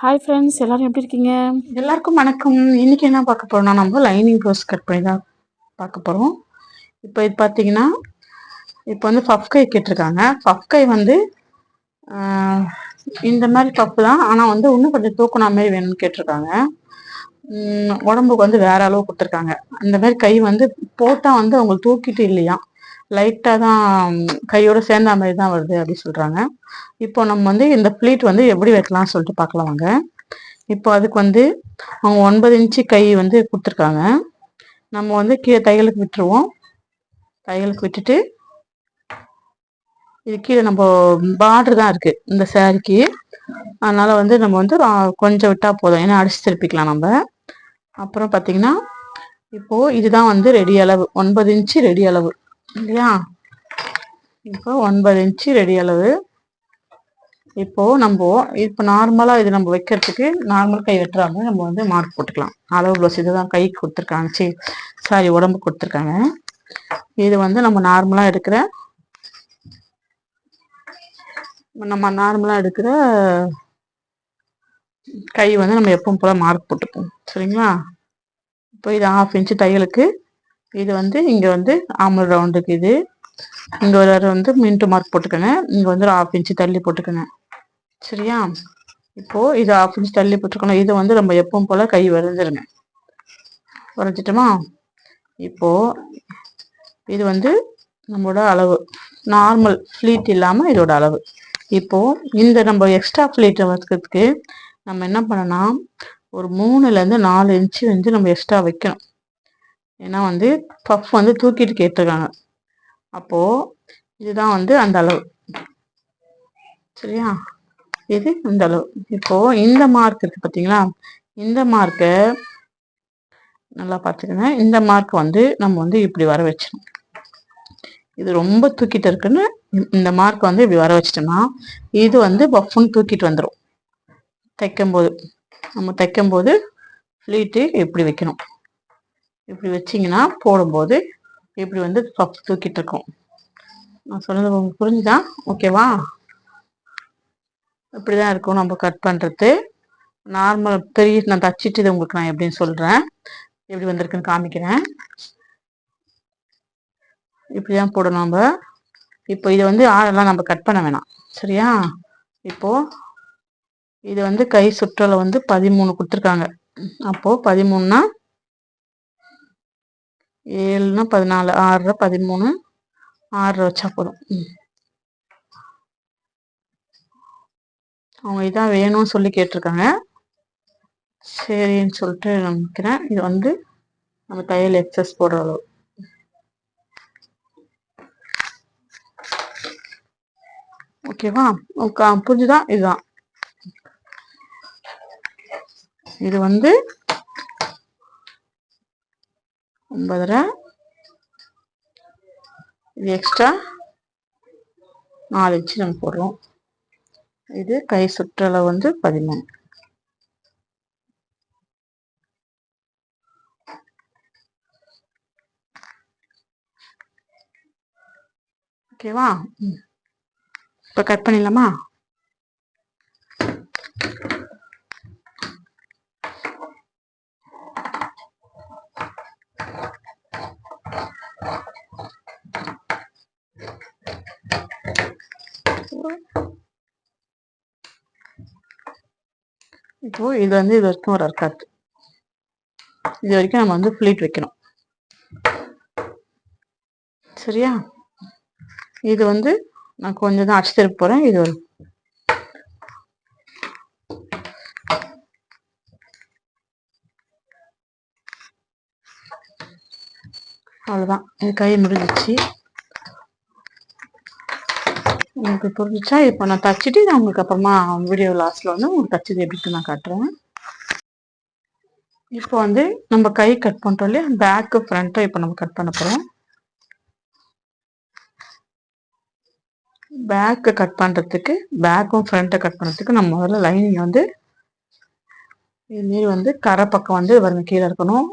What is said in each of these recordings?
Hi friends எல்லாரும் எப்படி இருக்கீங்க? எல்லாருக்கும் வணக்கம். இன்னைக்கு என்ன பார்க்க போறோம்னா நம்ம லைனிங் ப்ளவுஸ் கட் பண்ணி தான் பார்க்க போகிறோம் இப்போ இது பார்த்தீங்கன்னா இப்போ வந்து ஃபஃப் கை கேட்டிருக்காங்க. ஃபஃப் கை வந்து இந்த மாதிரி பஃப் தான். ஆனால் வந்து இன்னும் கொஞ்சம் தூக்குனா மாதிரி வேணும்னு கேட்டிருக்காங்க. உடம்புக்கு வந்து வேற அளவு கொடுத்துருக்காங்க. அந்த மாதிரி கை வந்து போட்டால் வந்து அவங்களுக்கு தூக்கிட்டு இல்லையா லைட்டாக தான் கையோடு கையோட சேர்ந்த மாதிரி தான் வருது அப்படின்னு சொல்கிறாங்க இப்போ நம்ம வந்து இந்த ப்ளீட் வந்து எப்படி வைக்கலாம்னு சொல்லிட்டு பார்க்கலாம் வாங்க. இப்போ அதுக்கு வந்து அவங்க ஒன்பது இன்ச்சு கை வந்து கொடுத்துருக்காங்க. நம்ம வந்து கீழே தையலுக்கு விட்டுருவோம். தையலுக்கு விட்டுட்டு இது கீழே நம்ம பார்டர் தான் இருக்குது இந்த சாரிக்கு அதனால் வந்து நம்ம வந்து கொஞ்சம் விட்டால் போதும். ஏன்னா அடிச்சு திருப்பிக்கலாம் நம்ம. அப்புறம் பார்த்தீங்கன்னா இப்போது இதுதான் வந்து ரெடி அளவு. ஒன்பது இன்ச்சு ரெடி அளவு. இல்லையா இப்போ ஒன்பது இன்ச்சு ரெடி அளவு இப்போ நம்ம இப்போ நார்மலாக இது நம்ம வைக்கிறதுக்கு நார்மல் கை வெட்டுறாங்க நம்ம வந்து மார்க் போட்டுக்கலாம். அளவு ப்ளவுஸ் இதுதான் கைக்கு கொடுத்துருக்காங்க. சரி சாரி உடம்பு கொடுத்துருக்காங்க. இது வந்து நம்ம நார்மலாக எடுக்கிற நம்ம நார்மலாக எடுக்கிற கை வந்து நம்ம எப்பவும் போல மார்க் போட்டுப்போம். சரிங்களா? இப்போ இது ஹாஃப் இன்ச்சு தையலுக்கு இது வந்து இங்க வந்து ஆமல் ரவுண்டுக்கு இது. இங்க ஒரு வந்து மின்ட்டு மார்க் போட்டுக்கோங்க. இங்க வந்து ஒரு ஹாஃப் இன்ச்சு தள்ளி போட்டுக்கோங்க. சரியா? இப்போ இது ஹாஃப் இன்ச் தள்ளி போட்டுருக்கணும் இது வந்து நம்ம எப்பவும் போல கை வரைஞ்சிருங்க. வரைஞ்சிட்டோமா? இப்போ இது வந்து நம்மளோட அளவு. நார்மல் ஃப்ளீட் இல்லாம இதோட அளவு. இப்போ இந்த நம்ம எக்ஸ்ட்ரா ஃப்ளீட்டை வைக்கிறதுக்கு நம்ம என்ன பண்ணலாம்? ஒரு மூணுல இருந்து நாலு இன்ச்சு வந்து நம்ம எக்ஸ்ட்ரா வைக்கணும். ஏன்னா வந்து பஃப் வந்து தூக்கிட்டு கேட்டிருக்காங்க. அப்போது இதுதான் வந்து அந்த அளவு. சரியா? இது இந்த அளவு? இப்போது இந்த மார்க் இருக்கு பார்த்தீங்களா இந்த மார்க்கை நல்லா பார்த்துக்கங்க. இந்த மார்க் வந்து நம்ம வந்து இப்படி வர வச்சிடணும். இது ரொம்ப தூக்கிட்டு இருக்குன்னு இந்த- இந்த மார்க் வந்து இப்படி வர வச்சிட்டோம்னா இது வந்து பஃப்னு தூக்கிட்டு வந்துடும் தைக்கும்போது. நம்ம தைக்கும்போது ஃப்ளீட்டு இப்படி வைக்கணும். இப்படி வச்சிங்கன்னா போடும்போது இப்படி வந்து பஃப் தூக்கிட்டு இருக்கும். நான் சொன்னது உங்களுக்கு புரிஞ்சுதா? ஓகேவா இப்படி தான் இருக்கும் நம்ம கட் பண்ணுறது நார்மல் பெரிய நான் தச்சிட்டு இது உங்களுக்கு நான் எப்படின்னு சொல்கிறேன் எப்படி வந்திருக்குன்னு காமிக்கிறேன். இப்படி தான் போடணும் நம்ம. இப்போ இதை வந்து ஆளெல்லாம் நம்ம கட் பண்ண வேணாம். சரியா? இப்போது இது வந்து கை சுற்றலை வந்து பதிமூணு கொடுத்துருக்காங்க. அப்போது பதிமூணுனா ஏழுனா பதினாலு ஆறரை பதிமூணு ஆறரை வச்சா போதும். அவங்க இதான் வேணும்னு சொல்லி கேட்டிருக்காங்க. சரின்னு சொல்லிட்டு நான் நினைக்கிறேன் இது வந்து நம்ம தையல் எக்ஸஸ் போடுற அளவு. ஓகேவா ஓகே புரிஞ்சுதா? இதுதான். இது வந்து ஒன்பதரை. இது எக்ஸ்ட்ரா நாலு இன்ச்சு நம்ம போடுறோம். இது கை சுற்றளவு வந்து பதிமூணு. ஓகேவா ம். இப்போ கட் பண்ணிடலாமா? இப்போ இது வந்து இது வரைக்கும் ஒரு அர்க்காத்து இது வரைக்கும் நம்ம வந்து ஃபிளீட் வைக்கணும். சரியா? இது வந்து நான் கொஞ்சம் தான் அடிச்சு திருப்ப போறேன். இது ஒரு அவ்வளோதான் இது கை முடிஞ்சிச்சு உங்களுக்கு புரிஞ்சா இப்போ நான் தச்சுட்டு நான் உங்களுக்கு அப்புறமா வீடியோ லாஸ்ட்ல வந்து உங்களுக்கு தச்சது எப்படின்னு நான் காட்டுறேன். இப்போ வந்து நம்ம கை கட் பண்ணிட்டோம் இல்லையா? பேக்கு ஃப்ரண்ட்டும் இப்போ நம்ம கட் பண்ண போறோம். பேக்கு கட் பண்ணுறதுக்கு பேக்கும் ஃப்ரண்ட்டை கட் பண்ணுறதுக்கு நம்ம முதல்ல லைனிங் வந்து இதுமாரி வந்து கரை பக்கம் வந்து பாருங்க கீழே இருக்கணும்.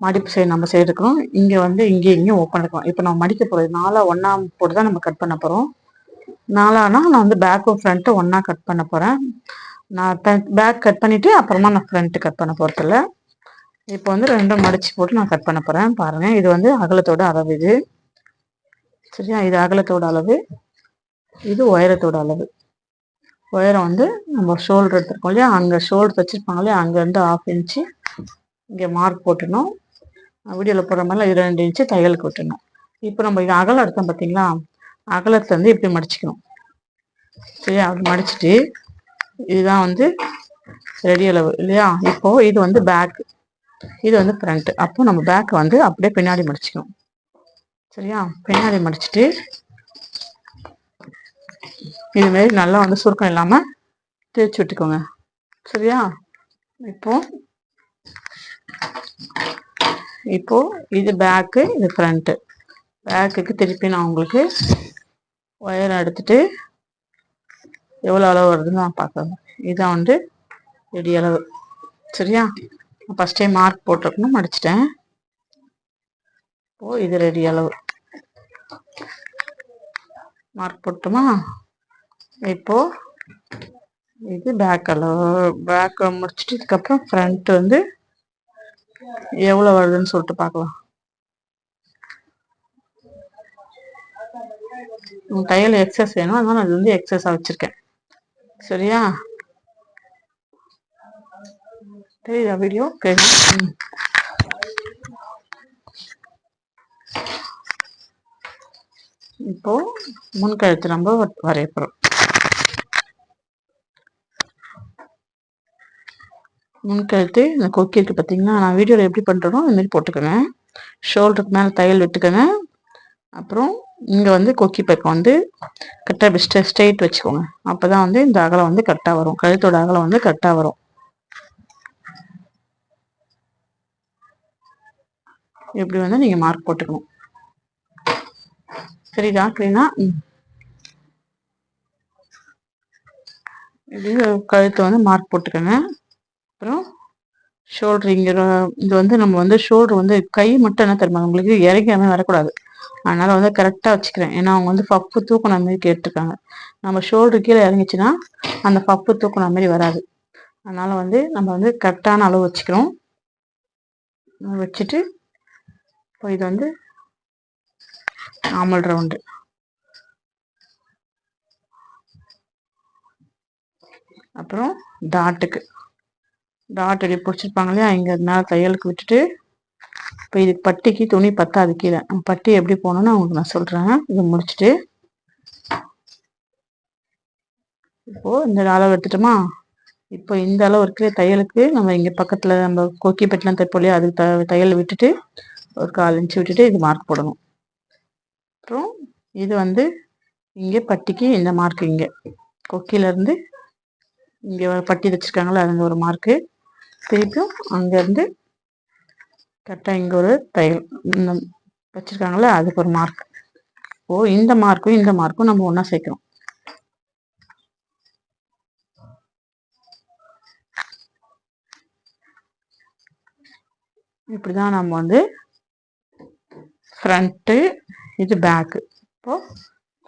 மடிப்பு சைடு நம்ம சைடு இருக்கணும். வந்து இங்கே இங்கேயும் ஓப்பன் இருக்கணும். இப்போ நம்ம மடிக்க போகிறது நாலா ஒன்றா போட்டு தான் நம்ம கட் பண்ண போகிறோம் நாலானா நான் வந்து பேக்கும் ஃப்ரண்ட்டும் ஒன்றா கட் பண்ண போகிறேன் நான் பேக் கட் பண்ணிவிட்டு அப்புறமா நான் ஃப்ரண்ட்டு கட் பண்ண போகிறதில்ல இப்போ வந்து ரெண்டும் மடித்து போட்டு நான் கட் பண்ண போகிறேன் பாருங்கள் இது வந்து அகலத்தோட அளவு இது. சரியா? இது அகலத்தோட அளவு. இது உயரத்தோட அளவு. உயரம் வந்து நம்ம ஷோல்டர் எடுத்துருக்கோம் இல்லையா? அங்கே ஷோல்டர் வச்சுருப்பாங்க இல்லையா? அங்கேருந்து ஆஃப் இன்ச்சு இங்கே மார்க் போட்டுடணும். வீடியோவில் போடுற மாதிரிலாம் இது ரெண்டு இன்ச்சு தையலுக்கு விட்டுணும் இப்போ நம்ம இது அகலம் எடுத்தோம் பார்த்தீங்களா அகலத்தை வந்து இப்படி மடிச்சுக்கணும். சரியா? அப்படி மடிச்சுட்டு இதுதான் வந்து ரெடி அளவு இல்லையா? இப்போ இது வந்து பேக் இது வந்து ஃப்ரண்ட் அப்போ நம்ம பேக்கை வந்து அப்படியே பின்னாடி மடிச்சுக்கணும். சரியா? பின்னாடி மடிச்சுட்டு இதுமாரி நல்லா வந்து சுருக்கம் இல்லாமல் தேய்ச்சி விட்டுக்கோங்க. சரியா? இப்போ இப்போ இது பேக்கு இது ஃப்ரண்ட்டு பேக்குக்கு திருப்பி நான் உங்களுக்கு ஒயர் எடுத்துட்டு எவ்வளோ அளவு வருதுன்னு நான் பார்க்குறேன். இதான் வந்து ரெடி அளவு. சரியா? ஃபஸ்ட்டே மார்க் போட்டிருக்கணும் மடிச்சிட்டேன். ஓ இது ரெடி அளவு. மார்க் போட்டுமா இப்போ இது பேக் அளவு. பேக் முடிச்சுட்டு இதுக்கப்புறம் ஃப்ரண்ட் வந்து எவ்வளோ வருதுன்னு சொல்லிட்டு பார்க்கலாம். தையல் எக்ஸஸ் வேணும். அதனால அது வந்து எக்ஸஸாக வச்சுருக்கேன். சரியா? தெரியுதா வீடியோ இப்போ முன்கழுத்து நம்ம வரையப்படுறோம் முன்கழுத்து இந்த கொக்கி இருக்கு பார்த்தீங்கன்னா நான் வீடியோவில் எப்படி பண்ணுறனோ அது மாதிரி போட்டுக்கோங்க. ஷோல்டருக்கு மேலே தையல் விட்டுக்கோங்க. அப்புறம் இங்கே வந்து கொக்கி பைப்பை வந்து கரெக்டாக ஸ்டே ஸ்ட்ரெயிட் வச்சுக்கோங்க. அப்போ தான் வந்து இந்த அகலம் வந்து கரெக்டாக வரும். கழுத்தோட அகலம் வந்து கரெக்டாக வரும். இப்படி வந்து நீங்கள் மார்க் போட்டுக்கணும். சரிதா கிளீனா இப்படி கழுத்தை வந்து மார்க் போட்டுக்கோங்க. அப்புறம் ஷோல்டர் இங்கே இது வந்து நம்ம வந்து ஷோல்டர் வந்து கை மட்டும் என்ன தருமா உங்களுக்கு இறங்காமல் வரக்கூடாது. அதனால வந்து கரெக்டாக வச்சுக்கிறேன். ஏன்னா அவங்க வந்து பப்பு தூக்கின மாதிரி கேட்டிருக்காங்க. நம்ம ஷோல்டர் கீழே இறங்கிச்சுன்னா அந்த பப்பு தூக்கின மாதிரி வராது. அதனால வந்து நம்ம வந்து கரெக்டான அளவு வச்சுக்கிறோம். வச்சுட்டு இப்போ இது வந்து நார்மல் ரவுண்டு அப்புறம் டாட்டுக்கு டாட் எப்படி பிடிச்சிருப்பாங்க இல்லையா? இங்கே மேலே தையலுக்கு விட்டுட்டு இப்போ இதுக்கு பட்டிக்கு துணி பத்தாது கீழே. பட்டி எப்படி போகணுன்னு அவங்களுக்கு நான் சொல்கிறேன் இதை முடிச்சுட்டு இப்போது இந்த அளவு எடுத்துட்டோமா? இப்போ இந்த அளவு இருக்கிற தையலுக்கு நம்ம இங்கே பக்கத்தில் நம்ம கொக்கி பெட்டெலாம் தைப்போம் இல்லையா? அதுக்கு த தையல் விட்டுட்டு ஒரு கால் இன்ச்சு விட்டுட்டு இது மார்க் போடணும். அப்புறம் இது வந்து இங்கே பட்டிக்கு இந்த மார்க் இங்கே. கொக்கியிலேருந்து இங்கே பட்டி வச்சுருக்காங்களா அது ஒரு மார்க்கு திருப்பியும் அங்கேருந்து கரெக்டாக இங்கே ஒரு தையல் இந்த வச்சுருக்காங்களே அதுக்கு ஒரு மார்க் ஓ இந்த மார்க்கும் இந்த மார்க்கும் நம்ம ஒன்றா சேர்க்கிறோம். இப்படி தான் நம்ம வந்து ஃப்ரண்ட்டு இது பேக்கு இப்போது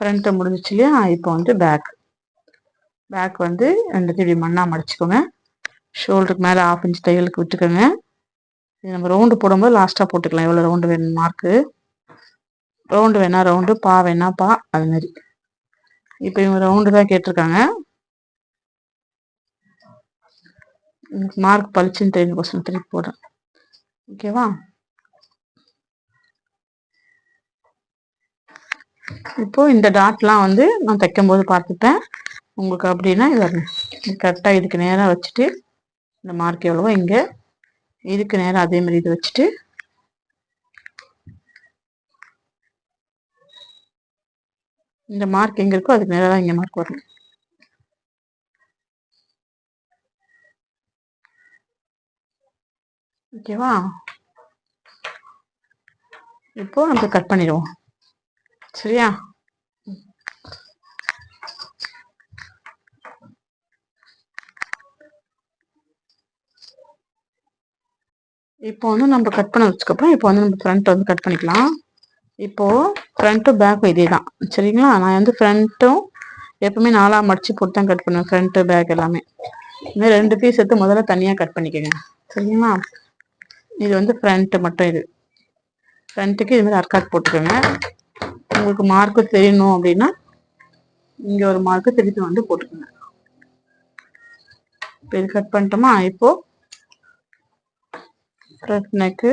ஃப்ரண்ட்டு முடிஞ்சிச்சு இல்லையா? இப்போ வந்து பேக் பேக் வந்து ரெண்டு திருடி மண்ணாக மடிச்சுக்கோங்க ஷோல்டருக்கு மேலே ஆஃப் இன்ச் தையலுக்கு விட்டுக்கோங்க. இது நம்ம ரவுண்டு போடும்போது லாஸ்ட்டாக போட்டுக்கலாம். எவ்வளோ ரவுண்டு வேணும்? மார்க்கு ரவுண்டு வேணா ரவுண்டு பா வேணா பா. அது மாதிரி. இப்போ இவங்க ரவுண்டு தான் கேட்டிருக்காங்க. மார்க் பளிச்சுன்னு தெரியும் கொஸ்டின் திருப்பி போடுறேன். ஓகேவா இப்போ இந்த டாட்லாம் வந்து நான் தைக்கும்போது பார்த்துப்பேன். உங்களுக்கு அப்படின்னா இது கரெக்டாக இதுக்கு நேராக வச்சுட்டு இந்த மார்க் எவ்வளவோ இங்கே இதுக்கு நேரம் அதே மாதிரி இது வச்சுட்டு இந்த மார்க் எங்க இருக்கோ அதுக்கு நேரம் தான் இங்க மார்க் வரணும். ஓகேவா இப்போ நம்ம கட் பண்ணிடுவோம். சரியா? இப்போ வந்து நம்ம கட் பண்ண வச்சுக்கப்புறம் இப்போ வந்து நம்ம ஃப்ரண்ட் வந்து கட் பண்ணிக்கலாம். இப்போது ஃப்ரண்ட்டும் பேக்கும் இதே தான் சரிங்களா? நான் வந்து ஃப்ரண்ட்டும் எப்பவுமே நாலாக மடித்து போட்டு தான் கட் பண்ணுவேன். ஃப்ரண்ட்டு பேக் எல்லாமே. இந்த ரெண்டு பீஸ் எடுத்து முதல்ல தனியாக கட் பண்ணிக்கோங்க. சரிங்களா? இது வந்து ஃப்ரண்ட்டு மட்டும் இது. ஃப்ரண்ட்டுக்கு இது மாதிரி அர்க்காட் போட்டுக்கோங்க. உங்களுக்கு மார்க்கு தெரியணும் அப்படின்னா இங்கே ஒரு மார்க்கு திருப்பி வந்து போட்டுக்கோங்க. இப்போ இது கட் பண்ணிட்டோமா? இப்போது ஃப்ரண்ட் நெக்கு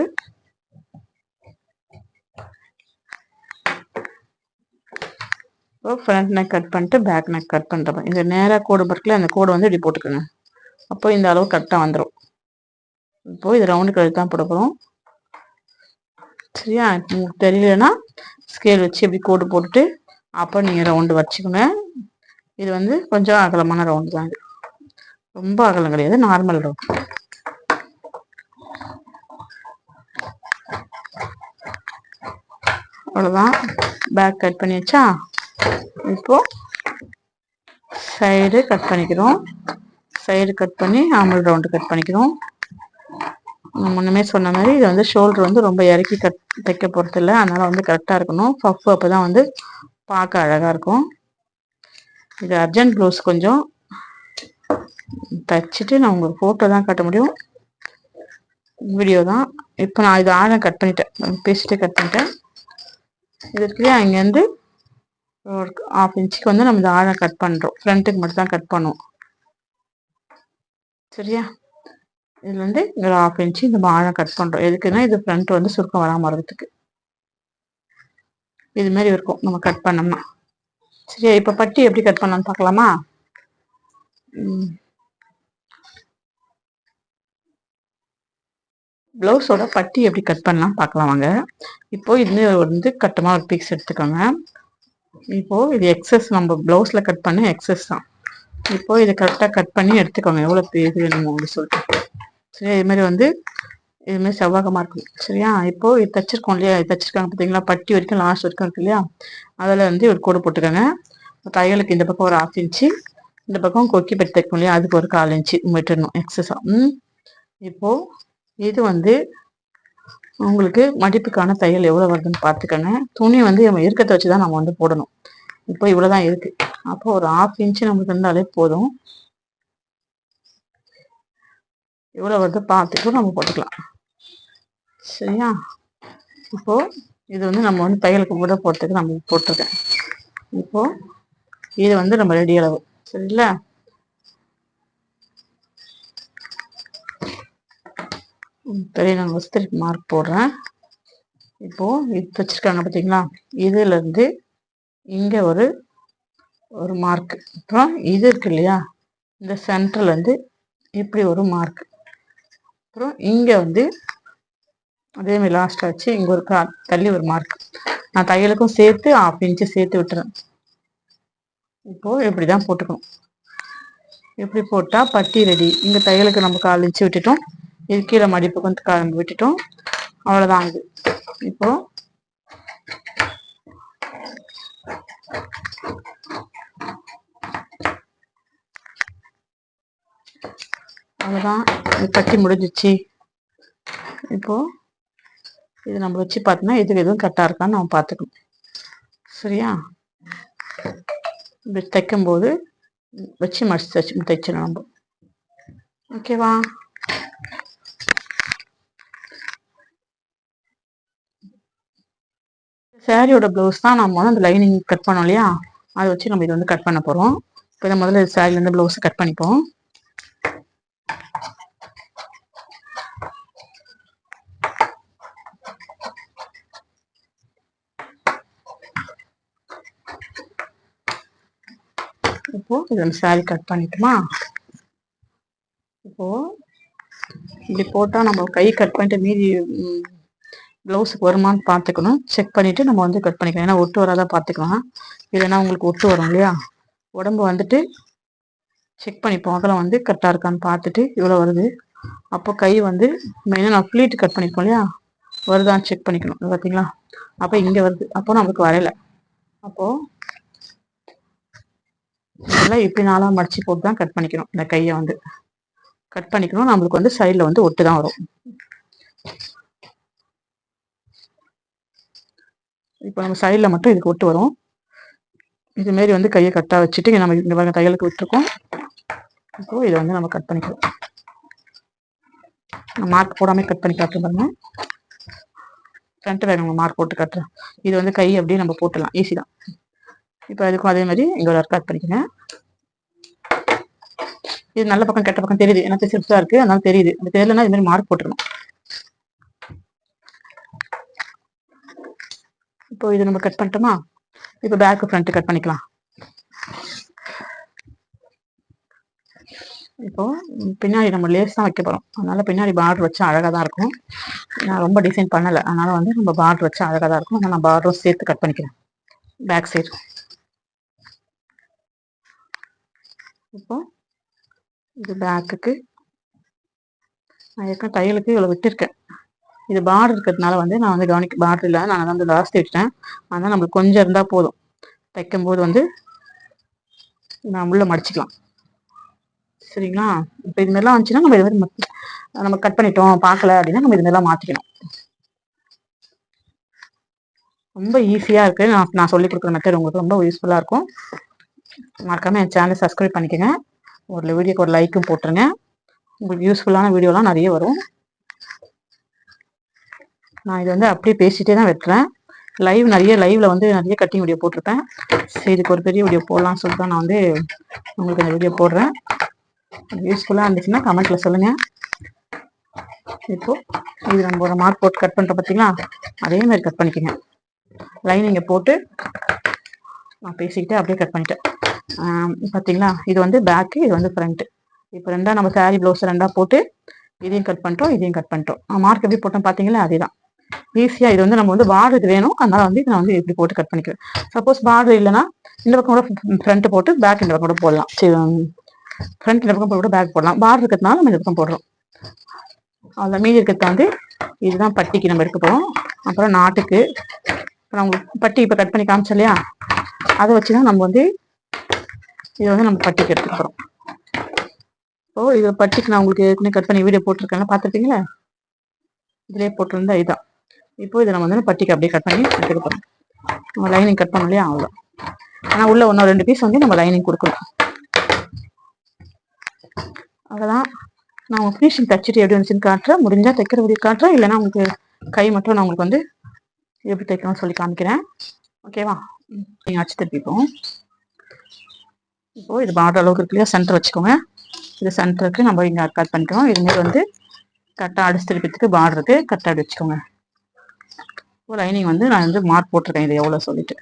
இப்போ ஃப்ரண்ட் நெக் கட் பண்ணிட்டு பேக் நெக் கட் பண்ணுறப்ப இந்த நேராக கோடு பர்க்கில் அந்த கோடு வந்து இப்படி போட்டுக்கோங்க அப்போ இந்த அளவு கரெக்டாக வந்துடும் இப்போ இது ரவுண்டு கழுத்து தான் போட போகிறோம் சரியா? உங்களுக்கு தெரியலன்னா ஸ்கேல் வச்சு இப்படி கோடு போட்டுட்டு அப்போ நீங்கள் ரவுண்டு வச்சுக்கோங்க. இது வந்து கொஞ்சம் அகலமான ரவுண்டு தான் இது. ரொம்ப அகலம் கிடையாது நார்மல் ரவுண்ட் அவ்வளோதான் பேக் கட் பண்ணியாச்சா இப்போது இப்போ சைடு கட் பண்ணிக்கிறோம். சைடு கட் பண்ணி ஆமல் ரவுண்டு கட் பண்ணிக்கிறோம். முன்னமே சொன்ன மாதிரி இது வந்து ஷோல்டர் வந்து ரொம்ப இறக்கி கட் தைக்க போகிறது இல்லை. அதனால் வந்து கரெக்டாக இருக்கணும். பஃப் அப்போ தான் வந்து பார்க்க அழகாக இருக்கும். இது அர்ஜென்ட் ப்ளவுஸ் கொஞ்சம். தைச்சிட்டு நான் உங்களுக்கு ஃபோட்டோ தான் காட்ட முடியும். வீடியோ தான். இப்போ நான் இது ஆழம் கட் பண்ணிட்டேன். பேசிட்டு கட் பண்ணிட்டேன். இதற்குள்ளே அங்கேருந்து ஒரு ஆஃப் இன்ச்சுக்கு வந்து நம்ம இந்த ஆழம் கட் பண்ணுறோம் ஃப்ரண்ட்டுக்கு மட்டும் தான் கட் பண்ணுவோம். சரியா? இதுல வந்து இங்கே ஹாஃப் இன்ச்சு இந்த ஆழம் கட் பண்ணுறோம் எதுக்குன்னா இது ஃப்ரண்ட் வந்து சுருக்கம் வராமல் வரதுக்கு இது மாதிரி இருக்கும். நம்ம கட் பண்ணோம்னா. சரியா? இப்போ பட்டி எப்படி கட் பண்ணலாம்னு பார்க்கலாமா? ம். ப்ளவுஸோட பட்டி எப்படி கட் பண்ணலாம் பார்க்கலாம் வாங்க. இப்போது இது வந்து கட்டமாக ஒரு பீஸ் எடுத்துக்கோங்க. இப்போது இது எக்ஸஸ் நம்ம ப்ளவுஸில் கட் பண்ண எக்ஸஸ் தான். இப்போது இதை கரெக்டாக கட் பண்ணி எடுத்துக்கோங்க. எவ்வளோ இது வேணுமோ அப்படின்னு சொல்லிட்டு. சரி இதுமாரி வந்து இதுமாரி செவ்வாகமாக இருக்கும் சரியா? இப்போது இது தச்சிருக்கோம் இல்லையா? இது தச்சிருக்காங்க பார்த்தீங்களா? பட்டி வரைக்கும் லாஸ்ட் வரைக்கும் இருக்கு இல்லையா? அதில் வந்து ஒரு கோடு போட்டுக்கோங்க. தையலுக்கு இந்த பக்கம் ஒரு ஆஃப் இன்ச்சு இந்த பக்கம் கொக்கி பட்டி தைக்கணும் இல்லையா? அதுக்கு ஒரு கால் இன்ச்சு விட்டுடணும் எக்ஸஸாக ம். இப்போது இது வந்து உங்களுக்கு மடிப்புக்கான தையல் எவ்வளோ வருதுன்னு பார்த்துக்கோங்க. துணி வந்து நம்ம இருக்கத்தை வச்சு தான் நம்ம வந்து போடணும். இப்போ இவ்வளோ தான் இருக்குது அப்போ ஒரு ஆஃப் இன்ச்சு நம்மளுக்கு இருந்தாலே போதும். இவ்வளோ வருது பார்த்துட்டு நம்ம போட்டுக்கலாம். சரியா? இப்போது இது வந்து நம்ம வந்து தையலுக்கு கூட போடுறதுக்கு நம்ம போட்டிருக்கேன். இப்போது இது வந்து நம்ம ரெடி அளவு. சரிங்களா? பெரிய நான் வஸ்திரி மார்க் போடுறேன். இப்போது இது வச்சுருக்காங்க பார்த்தீங்களா இதுலேருந்து இங்கே ஒரு ஒரு மார்க் அப்புறம் இது இருக்கு இல்லையா? இந்த சென்டர்லேருந்து இப்படி ஒரு மார்க் அப்புறம் இங்கே வந்து அதேமாதிரி லாஸ்ட்டாக வச்சு இங்கே ஒரு கா தள்ளி ஒரு மார்க் நான் தையலுக்கும் சேர்த்து ஆஃப் இன்ச்சு சேர்த்து விட்டுறேன். இப்போது இப்படி தான் போட்டுக்கணும். இப்படி போட்டால் பட்டி ரெடி இங்கே தையலுக்கு நம்ம கால் இன்ச்சு விட்டுட்டோம். இது கீழே மடிப்புக்கு வந்து கலந்து விட்டுட்டோம். அவ்வளோதான் இது. இப்போது அவ்வளோதான் கட்டி முடிஞ்சிச்சு. இப்போது இது நம்ம வச்சு பார்த்தோம்னா எதுக்கு எதுவும் கரெக்டாக இருக்கான்னு நம்ம பார்த்துக்கணும். சரியா? இப்படி தைக்கும்போது வச்சு மடிச்சு தைச்சு தைச்சிடும் நம்ம. ஓகேவா? சாரியோட ப்ளவுஸ் தான் நம்ம வந்து அந்த லைனிங் கட் பண்ணோம் இல்லையா? அதை வச்சு நம்ம இது வந்து கட் பண்ண போகிறோம் இப்போ முதல்ல சாரிலேருந்து ப்ளவுஸை கட் பண்ணிப்போம். இப்போ இது சாரி கட் பண்ணிட்டுமா? இப்போ இப்படி போட்டால் நம்ம கை கட் பண்ணிட்டு மீதி ப்ளவுஸுக்கு வருமானு பார்த்துக்கணும். செக் பண்ணிவிட்டு நம்ம வந்து கட் பண்ணிக்கலாம். ஏன்னா ஒட்டு வராத பார்த்துக்கலாம். இல்லைன்னா உங்களுக்கு ஒட்டு வரும் இல்லையா? உடம்பு வந்துட்டு செக் பண்ணிப்போம் அதெல்லாம் வந்து கரெக்டாக இருக்கான்னு பார்த்துட்டு இவ்வளோ வருது. அப்போ கை வந்து மெயினாக நான் ஃப்ளீட் கட் பண்ணிப்போம் இல்லையா? வருதான்னு செக் பண்ணிக்கணும். பார்த்தீங்களா அப்போ இங்கே வருது. அப்போ நம்மளுக்கு வரையலை. அப்போது இதெல்லாம் இப்படி நாளாக மடிச்சு போட்டு தான் கட் பண்ணிக்கணும். இந்த கையை வந்து. கட் பண்ணிக்கணும் நம்மளுக்கு வந்து சைடில் வந்து ஒட்டு தான் வரும். இப்போ நம்ம சைடில் மட்டும் இதுக்கு விட்டு வரும் இதுமாரி வந்து கையை கட்டாக வச்சுட்டு நம்ம இந்த தையலுக்கு விட்டுருக்கோம். இப்போ இதை வந்து நம்ம கட் பண்ணிக்கலாம். மார்க் போடாம கட் பண்ணி காட்டுறோம் பாருங்க. ஃப்ரண்ட்டு வேணும் மார்க் போட்டு காட்டுறேன். இது வந்து கை அப்படியே நம்ம போட்டுடலாம் ஈஸி தான். இப்போ அதுக்கும் அதே மாதிரி இங்கே ஒரு கட் பண்ணிக்கிறேன். இது நல்ல பக்கம் கெட்ட பக்கம் தெரியுது. எனக்கு சிப்ஸா இருக்கு அதனால தெரியுது. அந்த தெரியலன்னா இது மாதிரி மார்க் போட்டுருணும் இப்போ இது நம்ம கட் பண்ணிட்டோமா? இப்போ பேக் ஃப்ரண்ட் கட் பண்ணிக்கலாம். இப்போ பின்னாடி நம்ம லேஸ் தான் வைக்க போறோம். அதனால பின்னாடி பார்டர் வச்சா அழகா தான் இருக்கும். நான் ரொம்ப டிசைன் பண்ணல. அதனால வந்து நம்ம பார்டர் வச்சு அழகா தான் இருக்கும். அதனால் நான் பார்டரும் சேர்த்து கட் பண்ணிக்கிறேன். பேக் சைடு இப்போ இது பேக்குக்கு நான் ஏற்கனவே தையலுக்கு இவ்வளோ விட்டுருக்கேன். இது பார்டர் இருக்கிறதுனால வந்து நான் வந்து கவனிக்க பார்டர் இல்லை நான் வந்து லாஸ்ட் வச்சிட்டேன் அதனால் நம்மளுக்கு கொஞ்சம் இருந்தால் போதும். தைக்கும்போது வந்து நான் உள்ளே மடிச்சுக்கலாம். சரிங்களா? இப்போ இது மாதிரிலாம் வந்துச்சுன்னா நம்ம இது மாதிரி நம்ம கட் பண்ணிட்டோம் பார்க்கல அப்படின்னா நம்ம இது மாதிரிலாம் மாற்றிக்கணும் ரொம்ப ஈஸியாக இருக்குது நான் நான் சொல்லி கொடுக்குற மெத்தட் உங்களுக்கு ரொம்ப யூஸ்ஃபுல்லாக இருக்கும். மறக்காம என் சேனலை சப்ஸ்கிரைப் பண்ணிக்கோங்க. ஒரு வீடியோக்கு ஒரு லைக்கும் போட்டுருங்க. உங்களுக்கு யூஸ்ஃபுல்லான வீடியோலாம் நிறைய வரும். நான் இது வந்து அப்படியே பேசிகிட்டே தான் வெட்டுறேன் லைவ் நிறைய லைவில் வந்து நிறைய கட்டிங் வீடியோ போட்டிருப்பேன். சரி இதுக்கு ஒரு பெரிய வீடியோ போடலாம்னு சொல்லிட்டு தான் நான் வந்து உங்களுக்கு அந்த வீடியோ போடுறேன். யூஸ்ஃபுல்லாக இருந்துச்சுன்னா கமெண்ட்டில் சொல்லுங்கள் இப்போது இது நம்ம ஒரு மார்க் போட்டு கட் பண்ணுறோம் பார்த்தீங்களா அதே மாதிரி கட் பண்ணிக்கோங்க. லைனிங்கை போட்டு நான் பேசிக்கிட்டே அப்படியே கட் பண்ணிட்டேன். பார்த்தீங்களா இது வந்து பேக்கு இது வந்து ஃப்ரண்ட்டு இப்போ ரெண்டாக நம்ம சாரீ ப்ளவுஸ் ரெண்டாக போட்டு இதையும் கட் பண்ணிட்டோம் இதையும் கட் பண்ணிட்டோம். மார்க் எப்படி போட்டோம் பார்த்தீங்களா அதே தான் ஈஸியாக இது வந்து நம்ம வந்து பார்டர் இது வேணும். அதனால வந்து இதை நான் வந்து இப்படி போட்டு கட் பண்ணிக்கிறேன். சப்போஸ் பார்டர் இல்லைன்னா இந்த பக்கம் கூட ஃப்ரண்ட் போட்டு பேக் இந்த பக்கம் கூட போடலாம். சரி ஃப்ரண்ட் இந்த பக்கம் போட்டு பேக் போடலாம். பார்டர் இருக்கிறதுனால நம்ம இந்த பக்கம் போடுறோம். அதில் மீதி இருக்கிறது வந்து இதுதான் பட்டிக்கு நம்ம எடுக்க போகிறோம் அப்புறம் நாட்டுக்கு. அப்புறம் உங்களுக்கு பட்டி இப்போ கட் பண்ணி காமிச்சோம் இல்லையா? அதை வச்சு தான் நம்ம வந்து இதை வந்து நம்ம பட்டிக்கு எடுத்துக்க போகிறோம் ஓ இது பட்டிக்கு நான் உங்களுக்கு ஏற்கனவே கட் பண்ணி வீடியோ போட்டிருக்கேன் பார்த்துருப்பீங்களா? இதிலே போட்டிருந்தா இதான். இப்போ இதை நம்ம வந்து பட்டிக்கு அப்படியே கட் பண்ணி எடுத்துக்க போகிறோம் நம்ம லைனிங் கட் பண்ணலையே இல்லையா? அவ்வளோ ஆனால் உள்ள ஒன்று ரெண்டு பீஸ் வந்து நம்ம லைனிங் கொடுக்கணும். அவ்வளோதான் நான் உங்களுக்கு ஃபினிஷிங் தச்சுட்டு எப்படி வந்துச்சுன்னு காட்டுறேன். முடிஞ்சால் தைக்கிற முடிவு காட்டுறேன். இல்லைன்னா உங்களுக்கு கை மட்டும் நான் உங்களுக்கு வந்து எப்படி தைக்கணும்னு சொல்லி காமிக்கிறேன். ஓகேவா நீங்கள் அச்சு திருப்பிப்போம். இப்போது இது பார்டர் அளவுக்கு இருக்கு இல்லையா? சென்டர் வச்சுக்கோங்க. இது சென்டருக்கு நம்ம இங்கே கட் பண்ணிக்கிறோம். இதுமாரி வந்து கரெக்டாக அடிச்சு திருப்பித்துக்கு பார்டருக்கு கரெக்டாக அடி வச்சுக்கோங்க. இப்போ லைனிங் வந்து நான் வந்து மார்க் போட்டிருக்கேன். இது எவ்வளோ சொல்லிட்டு.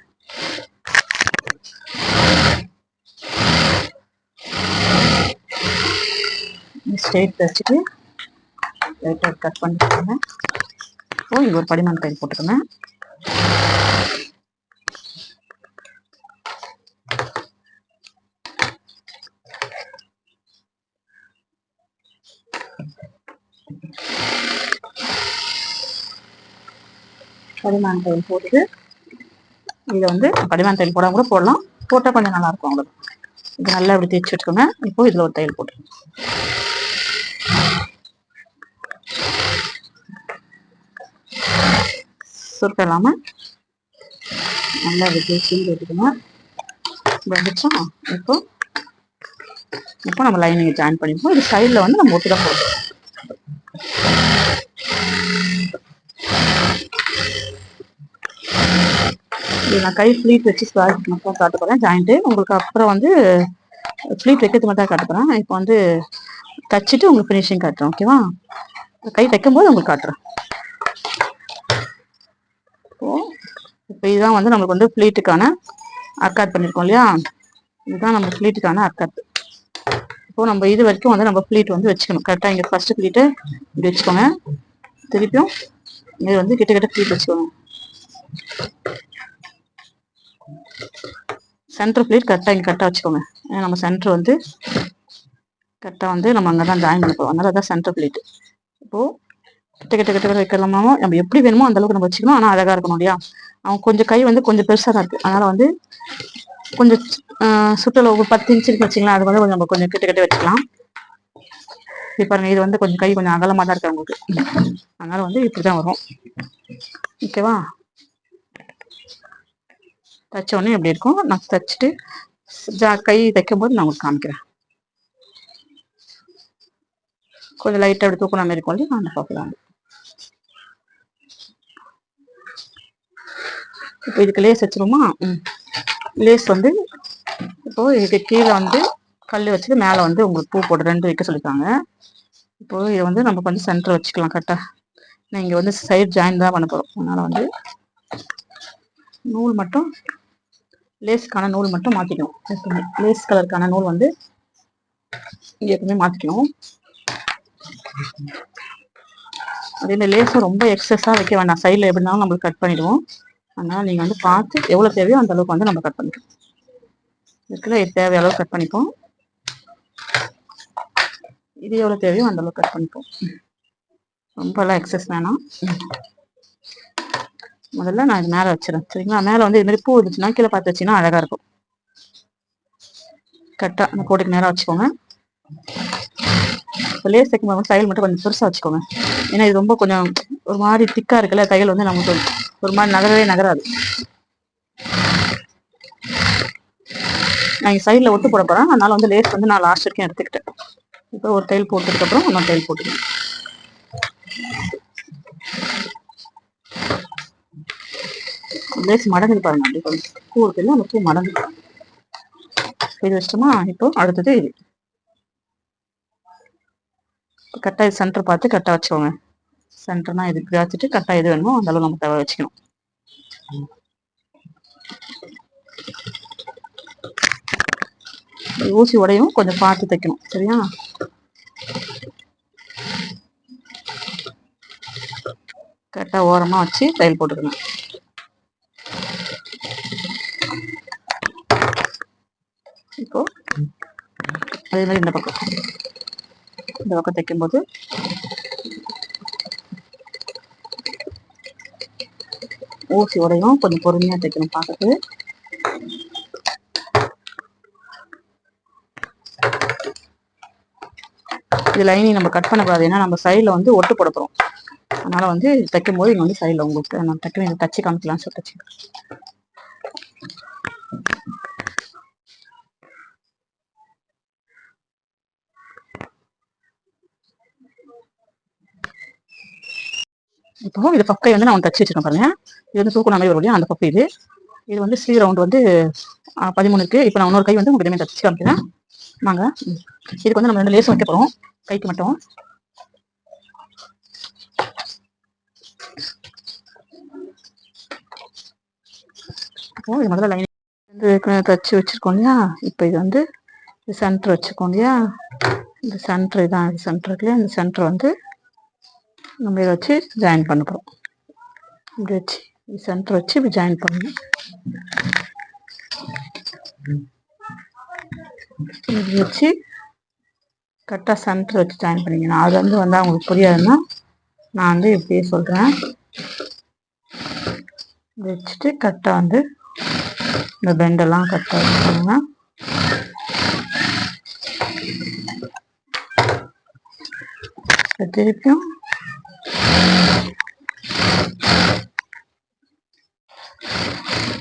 ஸ்ட்ரெயிட் வச்சுட்டு லைட்டாக கட் பண்ணிக்கோங்க. இப்போ இங்கே ஒரு படிமான் கையில் போட்டுக்கோங்க படிமான் தையல் போட்டு இதை வந்து படிமான் தையல் போடாமல் கூட போடலாம். போட்டால் கொஞ்சம் நல்லாயிருக்கும் அவ்வளோ இது நல்லா இப்படி தேய்ச்சி வச்சுக்கோங்க. இப்போ இதில் ஒரு தையல் போட்டு சுருக்க இல்லாமல் நல்லா இப்படி தேய்ச்சி விட்டுக்கோங்க வந்துச்சா இப்போ இப்போ நம்ம லைனிங்கை ஜாயின் பண்ணிப்போம். இது சைடில் வந்து நம்ம ஒட்டு தான் போடுறோம் நான் கை ஃப்ளீட் வச்சு ஸ்வாஸ் மட்டும் காட்ட போகிறேன் ஜாயிண்ட்டு உங்களுக்கு அப்புறம் வந்து ஃப்ளீட் வைக்கிறது மட்டும் காட்ட போகிறேன் இப்போ வந்து தச்சுட்டு உங்களுக்கு ஃபினிஷிங் காட்டுறேன் ஓகேவா கை தைக்கும்போது உங்களுக்கு காட்டுறேன். இப்போ இதுதான் வந்து நம்மளுக்கு வந்து ஃப்ளீட்டுக்கான அர்க்காட் பண்ணியிருக்கோம் இல்லையா? இதுதான் நம்ம ஃப்ளீட்டுக்கான அர்க்காட் இப்போ நம்ம இது வரைக்கும் வந்து நம்ம ஃப்ளீட் வந்து வச்சுக்கணும். கரெக்டாக இங்கே ஃபஸ்ட்டு ஃப்ளீட்டு இப்படி வச்சுக்கோங்க. திருப்பியும் இது வந்து கிட்ட கிட்ட ஃப்ளீட் வச்சுக்கோங்க. சென்டர் ஃபிளீட் கரெக்டாக இங்கே கரெக்டாக வச்சுக்கோங்க. நம்ம சென்டர் வந்து கரெக்டாக வந்து நம்ம அங்கே தான் ஜாயின் பண்ண போகிறோம் அதனால தான் சென்டர் ஃபிளீட் இப்போது கிட்ட கிட்ட கிட்ட கிட்ட வைக்கலாமா? நம்ம எப்படி வேணுமோ அந்த அளவுக்கு நம்ம வச்சுக்கணும். ஆனால் அழகாக இருக்கணும் இல்லையா? அவன் கொஞ்சம் கை வந்து கொஞ்சம் பெருசாக தான் இருக்குது அதனால் வந்து கொஞ்சம் ஆஹ், சுற்றளவு ஒரு பத்து இன்ச்சு இருக்கு வச்சுக்கலாம் அது வந்து கொஞ்சம் நம்ம கொஞ்சம் கிட்ட கிட்ட வச்சுக்கலாம். இப்போ பாருங்க இது வந்து கொஞ்சம் கை கொஞ்சம் அகலமாக தான் இருக்கு உங்களுக்கு அதனால வந்து இப்படி தான் வரும் ஓகேவா தைச்ச உடனே எப்படி இருக்கும் நான் தைச்சிட்டு ஜா கை தைக்கும் போது நான் உங்களுக்கு காமிக்கிறேன். கொஞ்சம் லைட்டாக அப்படி தூக்கின மாதிரி இருக்கும் இல்லையா? அந்த பார்க்கலாம் இப்போ இதுக்கு லேஸ் வச்சிருமா லேஸ் வந்து இப்போ இதுக்கு கீழே வந்து கல் வச்சுட்டு மேலே வந்து உங்களுக்கு பூ போட்டு ரெண்டு வைக்க சொல்லியிருக்காங்க. இப்போது இதை வந்து நம்ம வந்து சென்டர் வச்சுக்கலாம் கரெக்டாக நான் இங்கே வந்து சைடு ஜாயின் தான் பண்ண போகிறோம் அதனால் வந்து நூல் மட்டும் லேஸ்க்கான நூல் மட்டும் மாற்றிக்கணும் எப்பவுமே லேஸ் கலருக்கான நூல் வந்து இங்கே எப்பவுமே மாற்றிக்கணும் அதே இந்த லேஸும் ரொம்ப எக்ஸஸாக வைக்க வேண்டாம். சைடில் எப்படி இருந்தாலும் நம்மளுக்கு கட் பண்ணிடுவோம். அதனால் நீங்கள் வந்து பார்த்து எவ்வளோ தேவையோ அந்த அளவுக்கு வந்து நம்ம கட் பண்ணிக்கலாம். இதுக்குள்ள இது அளவு கட் பண்ணிப்போம். இது எவ்வளோ தேவையோ அந்த அளவுக்கு கட் பண்ணிப்போம். ரொம்பலாம் எக்ஸஸ் வேணாம். முதல்ல நான் இது மேலே வச்சிடறேன் சரிங்களா? மேலே வந்து இது மாதிரி பூ இருந்துச்சுன்னா கீழே பார்த்து வச்சிங்கன்னா அழகாக இருக்கும். கரெக்டாக அந்த கோடிக்கு நேராக வச்சுக்கோங்க. இப்போ லேஸ் தைக்கும் தையல் மட்டும் கொஞ்சம் பெருசாக வச்சுக்கோங்க. ஏன்னா இது ரொம்ப கொஞ்சம் ஒரு மாதிரி திக்காக இருக்குல்ல தையல் வந்து நமக்கு ஒரு மாதிரி நகரவே நகராது. நான் இங்கே சைடில் ஒட்டு போட போகிறேன் அதனால் வந்து லேஸ் வந்து நான் லாஸ்ட் வரைக்கும் எடுத்துக்கிட்டேன். இப்போ ஒரு தையல் போட்டதுக்கப்புறம் இன்னொரு தையல் போட்டுக்கணும் லேஸ் மடங்குது பாருங்க அப்படி கொஞ்சம் பூ இருக்குல்ல அந்த பூ மடங்கு இது வச்சிட்டோமா? இப்போ அடுத்தது இது. கரெக்டாக இது சென்டர் பார்த்து கரெக்டாக வச்சுக்கோங்க. சென்டர்னா இது வச்சுட்டு கரெக்டாக எது வேணுமோ அந்த அளவு நம்ம தவிர வச்சுக்கணும். ஊசி உடையும் கொஞ்சம் பார்த்து தைக்கணும். சரியா? கரெக்டாக ஓரமாக வச்சு தையல் போட்டுக்கணும். இப்போ அதே மாதிரி இந்த பக்கம். இந்த பக்கம் தைக்கும்போது. ஊசி உடையும். கொஞ்சம் பொறுமையாக தைக்கணும் பார்க்கறது இது லைனிங் நம்ம கட் பண்ணக்கூடாது. ஏன்னா நம்ம சைடில் வந்து ஒட்டு போட போகிறோம் அதனால வந்து தைக்கும் போது இங்கே வந்து சைடில் உங்களுக்கு நான் தைக்கணும் இதை தச்சு காமிக்கலாம்னு சொல்லி தச்சு இப்போ இது பக்கை வந்து நான் தச்சு வச்சிருக்கேன் பாருங்க. இது வந்து தூக்குன மாதிரி வரும் அந்த பப்பை இது. இது வந்து ஸ்ரீ ரவுண்ட் வந்து பதிமூணு இருக்கு இப்போ நான் இன்னொரு கை வந்து உங்களுக்கு தச்சு காமிக்கிறேன். வாங்க. இதுக்கு வந்து நம்ம ரெண்டு லேஸ் வைக்க போகிறோம் கைக்கு மட்டும். இப்போ இது முதல்ல லைன் வந்து தச்சு வச்சிருக்கோம் இல்லையா? இப்போ இது வந்து சென்டர் வச்சுக்கோம் இல்லையா? இந்த சென்டர் இதான் சென்டர் இருக்கு. இந்த சென்டர் வந்து நம்ம இதை வச்சு ஜாயின் பண்ண போகிறோம் இப்படி வச்சு சென்டர் வச்சு இப்படி ஜாயின் பண்ணணும். இப்படி வச்சு கரெக்டாக சென்டர் வச்சு ஜாயின் பண்ணிக்கணும். அது வந்து வந்து அவங்களுக்கு புரியாதுன்னா நான் வந்து இப்படியே சொல்கிறேன் வச்சுட்டு கரெக்டாக வந்து இந்த பெண்டெல்லாம் கரெக்டாக வச்சுக்கோங்க. திருப்பியும்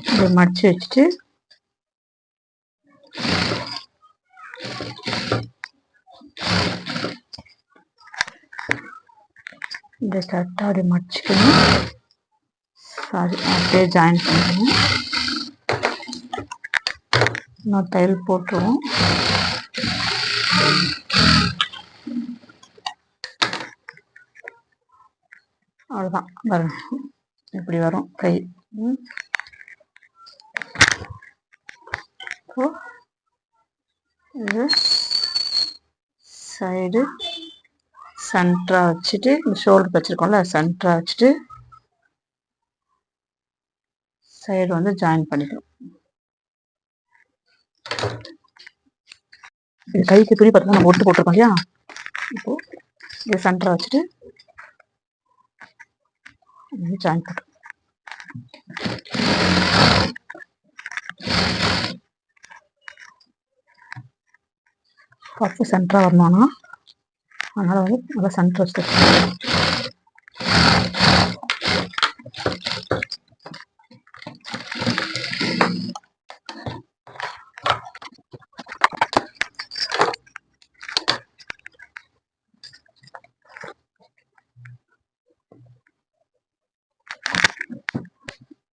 இப்படி மடிச்சு வச்சுட்டு இந்த கரெக்டாக அப்படி மடிச்சுக்கணும் சாரி அப்படியே ஜாயின் பண்ணணும் இன்னும் தையல் போட்டுருவோம் அவ்வளோதான் பாருங்க. இப்படி வரும் கை. இப்போ இது சைடு சென்டராக வச்சுட்டு இந்த ஷோல்டர் வச்சுருக்கோம்ல சென்டராக வச்சுட்டு சைடு வந்து ஜாயின் பண்ணிக்கணும். கைக்கு துணி பார்த்தோம்னா நம்ம ஒட்டு போட்டிருக்கோம் இல்லையா? இப்போ இது சென்டராக வச்சுட்டு ஜாயின் பண்ணுறோம் பப்பு சென்டராக வரணும்னா அதனால் வந்து நல்லா சென்டர் வச்சு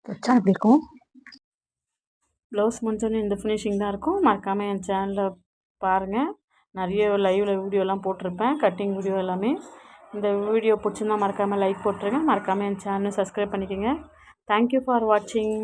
வச்சா இப்படி இருக்கும். ப்ளவுஸ் முடிஞ்சோடனே இந்த ஃபினிஷிங் தான் இருக்கும். மறக்காமல் என் சேனலில் பாருங்கள் நிறைய லைவில் வீடியோலாம் போட்டிருப்பேன். கட்டிங் வீடியோ எல்லாமே. இந்த வீடியோ பிடிச்சிருந்தா மறக்காமல் லைக் போட்டுருங்க. மறக்காமல் என் சேனலை சப்ஸ்கிரைப் பண்ணிக்கோங்க. தேங்க்யூ ஃபார் வாட்சிங்